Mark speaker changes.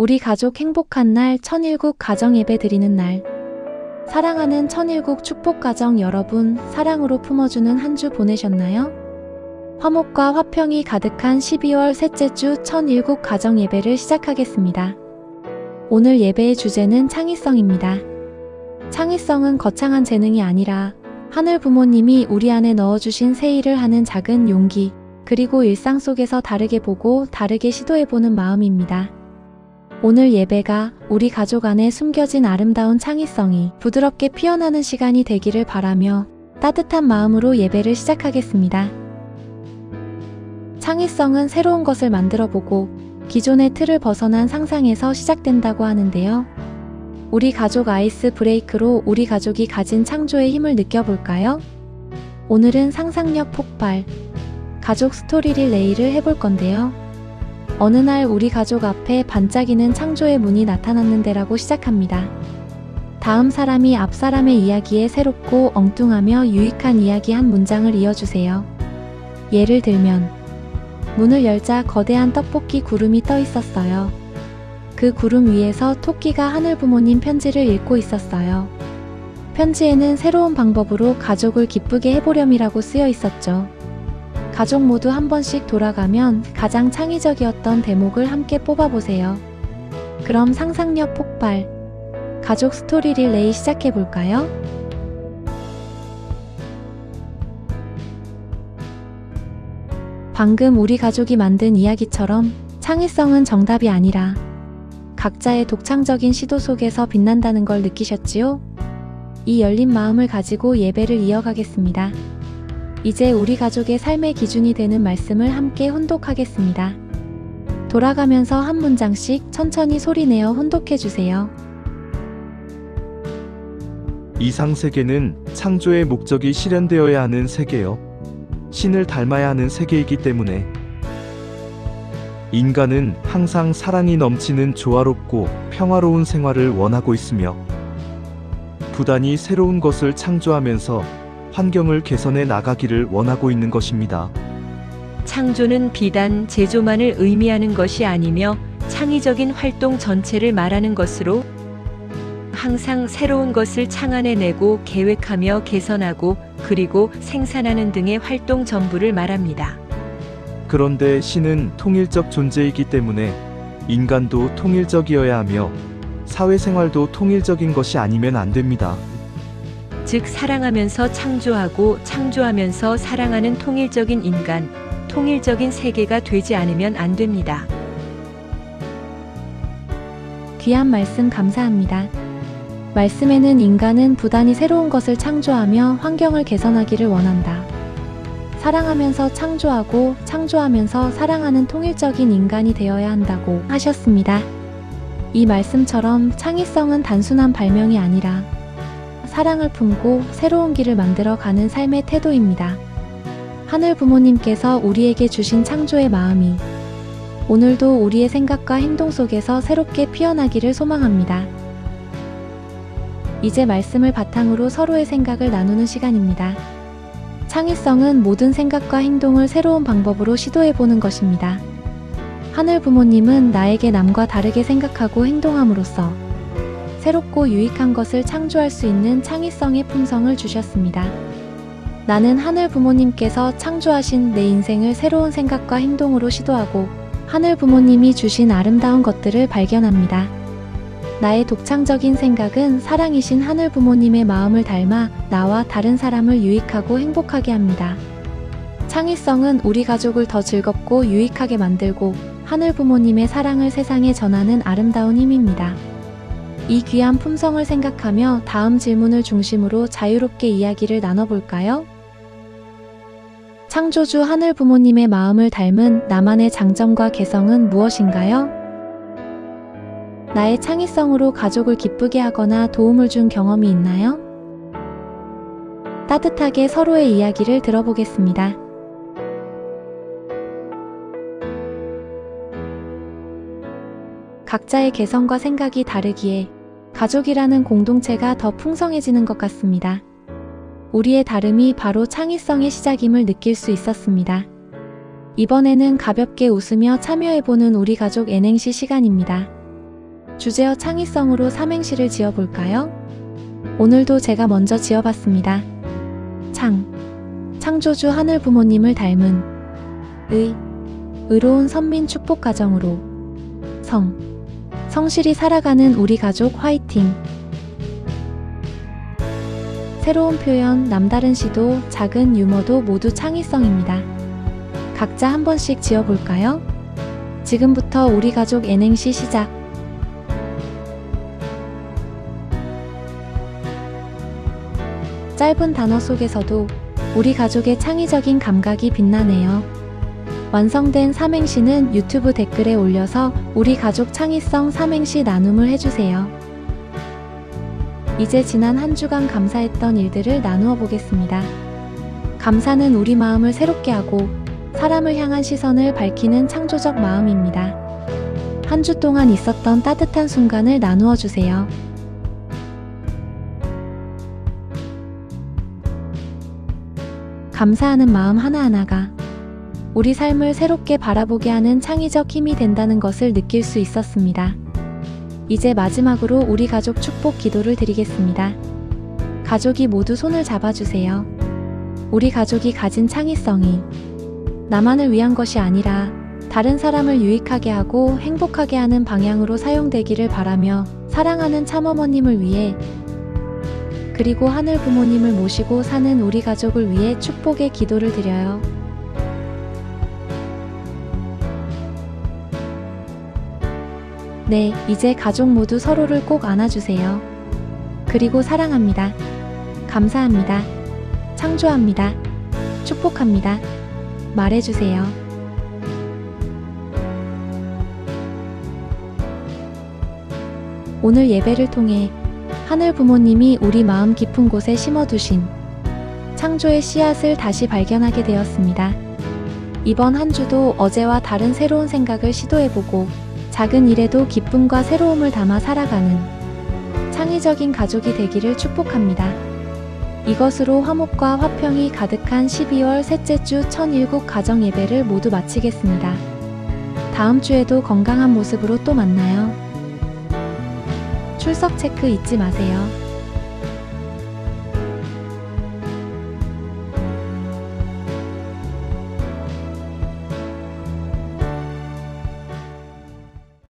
Speaker 1: 우리 가족 행복한 날 천일국 가정 예배 드리는 날. 사랑하는 천일국 축복 가정 여러분, 사랑으로 품어주는 한 주 보내셨나요? 화목과 화평이 가득한 12월 셋째 주 천일국 가정 예배를 시작하겠습니다. 오늘 예배의 주제는 창의성입니다. 창의성은 거창한 재능이 아니라 하늘 부모님이 우리 안에 넣어주신 새 일을 하는 작은 용기, 그리고 일상 속에서 다르게 보고 다르게 시도해보는 마음입니다. 오늘 예배가 우리 가족 안에 숨겨진 아름다운 창의성이 부드럽게 피어나는 시간이 되기를 바라며 따뜻한 마음으로 예배를 시작하겠습니다. 창의성은 새로운 것을 만들어 보고 기존의 틀을 벗어난 상상에서 시작된다고 하는데요. 우리 가족 아이스 브레이크로 우리 가족이 가진 창조의 힘을 느껴볼까요? 오늘은 상상력 폭발, 가족 스토리 릴레이를 해볼 건데요. 어느 날 우리 가족 앞에 반짝이는 창조의 문이 나타났는데라고 시작합니다. 다음 사람이 앞 사람의 이야기에 새롭고 엉뚱하며 유익한 이야기 한 문장을 이어주세요. 예를 들면, 문을 열자 거대한 떡볶이 구름이 떠 있었어요. 그 구름 위에서 토끼가 하늘 부모님 편지를 읽고 있었어요. 편지에는 새로운 방법으로 가족을 기쁘게 해보렴이라고 쓰여 있었죠. 가족 모두 한 번씩 돌아가면 가장 창의적이었던 대목을 함께 뽑아보세요. 그럼 상상력 폭발. 가족 스토리 릴레이 시작해볼까요? 방금 우리 가족이 만든 이야기처럼 창의성은 정답이 아니라 각자의 독창적인 시도 속에서 빛난다는 걸 느끼셨지요? 이 열린 마음을 가지고 예배를 이어가겠습니다. 이제 우리 가족의 삶의 기준이 되는 말씀을 함께 혼독하겠습니다. 돌아가면서 한 문장씩 천천히 소리내어 혼독해 주세요.
Speaker 2: 이상 세계는 창조의 목적이 실현되어야 하는 세계요. 신을 닮아야 하는 세계이기 때문에 인간은 항상 사랑이 넘치는 조화롭고 평화로운 생활을 원하고 있으며 부단히 새로운 것을 창조하면서 환경을 개선해 나가기를 원하고 있는 것입니다.
Speaker 3: 창조는 비단 제조만을 의미하는 것이 아니며 창의적인 활동 전체를 말하는 것으로 항상 새로운 것을 창안해내고 계획하며 개선하고 그리고 생산하는 등의 활동 전부를 말합니다.
Speaker 2: 그런데 신은 통일적 존재이기 때문에 인간도 통일적이어야 하며 사회생활도 통일적인 것이 아니면 안 됩니다.
Speaker 3: 즉 사랑하면서 창조하고 창조하면서 사랑하는 통일적인 인간, 통일적인 세계가 되지 않으면 안 됩니다.
Speaker 1: 귀한 말씀 감사합니다. 말씀에는 인간은 부단히 새로운 것을 창조하며 환경을 개선하기를 원한다. 사랑하면서 창조하고 창조하면서 사랑하는 통일적인 인간이 되어야 한다고 하셨습니다. 이 말씀처럼 창의성은 단순한 발명이 아니라 사랑을 품고 새로운 길을 만들어 가는 삶의 태도입니다. 하늘 부모님께서 우리에게 주신 창조의 마음이 오늘도 우리의 생각과 행동 속에서 새롭게 피어나기를 소망합니다. 이제 말씀을 바탕으로 서로의 생각을 나누는 시간입니다. 창의성은 모든 생각과 행동을 새로운 방법으로 시도해보는 것입니다. 하늘 부모님은 나에게 남과 다르게 생각하고 행동함으로써 새롭고 유익한 것을 창조할 수 있는 창의성의 품성을 주셨습니다. 나는 하늘 부모님께서 창조하신 내 인생을 새로운 생각과 행동으로 시도하고 하늘 부모님이 주신 아름다운 것들을 발견합니다. 나의 독창적인 생각은 사랑이신 하늘 부모님의 마음을 닮아 나와 다른 사람을 유익하고 행복하게 합니다. 창의성은 우리 가족을 더 즐겁고 유익하게 만들고 하늘 부모님의 사랑을 세상에 전하는 아름다운 힘입니다. 이 귀한 품성을 생각하며 다음 질문을 중심으로 자유롭게 이야기를 나눠볼까요? 창조주 하늘 부모님의 마음을 닮은 나만의 장점과 개성은 무엇인가요? 나의 창의성으로 가족을 기쁘게 하거나 도움을 준 경험이 있나요? 따뜻하게 서로의 이야기를 들어보겠습니다. 각자의 개성과 생각이 다르기에 가족이라는 공동체가 더 풍성해지는 것 같습니다. 우리의 다름이 바로 창의성의 시작임을 느낄 수 있었습니다. 이번에는 가볍게 웃으며 참여해보는 우리 가족 N행시 시간입니다. 주제어 창의성으로 삼행시를 지어볼까요? 오늘도 제가 먼저 지어봤습니다. 창. 창조주 하늘 부모님을 닮은 의. 의로운 선민 축복 가정으로 성. 성실히 살아가는 우리 가족 화이팅. 새로운 표현, 남다른 시도, 작은 유머도 모두 창의성입니다. 각자 한 번씩 지어볼까요? 지금부터 우리 가족 N행시 시작. 짧은 단어 속에서도 우리 가족의 창의적인 감각이 빛나네요. 완성된 삼행시는 유튜브 댓글에 올려서 우리 가족 창의성 삼행시 나눔을 해주세요. 이제 지난 한 주간 감사했던 일들을 나누어 보겠습니다. 감사는 우리 마음을 새롭게 하고 사람을 향한 시선을 밝히는 창조적 마음입니다. 한 주 동안 있었던 따뜻한 순간을 나누어 주세요. 감사하는 마음 하나하나가 우리 삶을 새롭게 바라보게 하는 창의적 힘이 된다는 것을 느낄 수 있었습니다. 이제 마지막으로 우리 가족 축복 기도를 드리겠습니다. 가족이 모두 손을 잡아주세요. 우리 가족이 가진 창의성이 나만을 위한 것이 아니라 다른 사람을 유익하게 하고 행복하게 하는 방향으로 사용되기를 바라며 사랑하는 참어머님을 위해 그리고 하늘 부모님을 모시고 사는 우리 가족을 위해 축복의 기도를 드려요. 네, 이제 가족 모두 서로를 꼭 안아주세요. 그리고 사랑합니다. 감사합니다. 창조합니다. 축복합니다. 말해주세요. 오늘 예배를 통해 하늘 부모님이 우리 마음 깊은 곳에 심어두신 창조의 씨앗을 다시 발견하게 되었습니다. 이번 한 주도 어제와 다른 새로운 생각을 시도해보고 작은 일에도 기쁨과 새로움을 담아 살아가는 창의적인 가족이 되기를 축복합니다. 이것으로 화목과 화평이 가득한 12월 셋째 주 천일국 가정 예배를 모두 마치겠습니다. 다음 주에도 건강한 모습으로 또 만나요. 출석 체크 잊지 마세요.